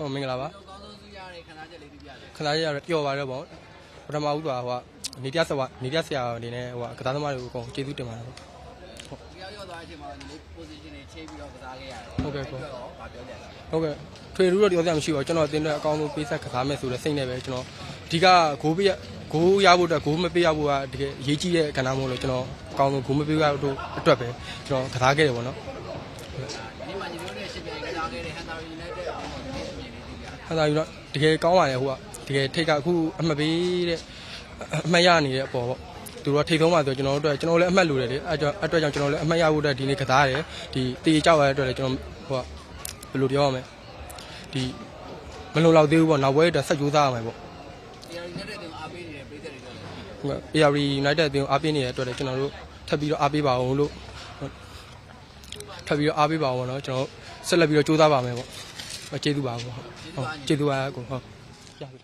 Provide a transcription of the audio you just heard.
ဟုတ်မင်္ဂလာပါအကောင်းဆုံးစုရတဲ့ခဏချက်လေးပြပြတယ်ခဏလေးရတော့ပျော်ပါတော့ပေါ့ပထမဦးစွာဟိုကနေပြဆက်ဝနေပြဆရာအနေနဲ့ဟိုကကစားသမားတွေကိုအကုန်ကျေးဇူးတင်ပါတယ်ပေါ့ဒီရောက်ရောက်သွားတဲ့အချိန်မှာဒီလေး position တွေချိန်ပြီးတော့ကစားခဲ့ရတယ်ဟုတ်ကဲ့ကိုအဲ့တော့ဗာပြောကြတာဟုတ်ကဲ့ထွေရူတော့ပြောစရာမရှိပါဘူးကျွန်တော်အတင်းတော့အကောင်းဆုံးပေးဆက်ကစားမယ်ဆိုတဲ့စိတ်နဲ့ပဲကျွန်တော်အဓိကဂိုးပေးရဂိုးရဖို့အတွက်ဂိုးမပေးရဖို့ကတကယ်အရေးကြီးတဲ့ကဏ္ဍမို့လို့ကျွန်တော်အကောင်းဆုံးဂိုးမပေးရဖို့အတွက်ပဲကျွန်တော်ကစားခဲ့တယ်ပေါ့နော် ဒီမှာညီတို့နဲ့ရှင်ပြိုင်ကစားခဲ့တဲ့ Hunter United အပေါ်မှာဒီအမြင်လေးပြပြတယ်အဲဒါယူတော့တကယ်ကောင်းပါတယ်ဟိုကတကယ်ထိတ်ကအခုအမှတ်ပေးတဲ့အမှတ်ရနေတဲ့အပေါ်ပေါ့သူတို့ကထိတ်ဆုံးပါဆိုကျွန်တော်တို့အတွက်ကျွန်တော်လည်းအမှတ်လိုတယ်လေအဲကြောင့်အတွက်ကြောင့်ကျွန်တော်လည်းအမှတ်ရဖို့အတွက်ဒီနေ့ကစားရတယ်ဒီတေးကြောက်ရတဲ့အတွက်လည်းကျွန်တော်ဟိုကဘယ်လိုပြောရမလဲဒီမလုံလောက်သေးဘူးပေါ့နောက်ဘွဲအတွက်ဆက်ကြိုးစားရမယ်ပေါ့ဒီ United တွေအားပေးနေတဲ့ပြည်သက်တွေတော့ဟိုက AR United အသင်းကိုအားပေးနေတဲ့အတွက်လည်းကျွန်တော်တို့ထပ်ပြီးတော့အားပေးပါအောင်လို့ ထပ်ပြီးတော့အားပေးပါအောင်ပေါ့နော်ကျွန်တော်ဆက်လက်ပြီးတော့ကြိုးစားပါမယ်ပေါ့ကျေးဇူးပါပေါ့ဟုတ်ကျေးဇူးပါကိုဟုတ်ရပြီ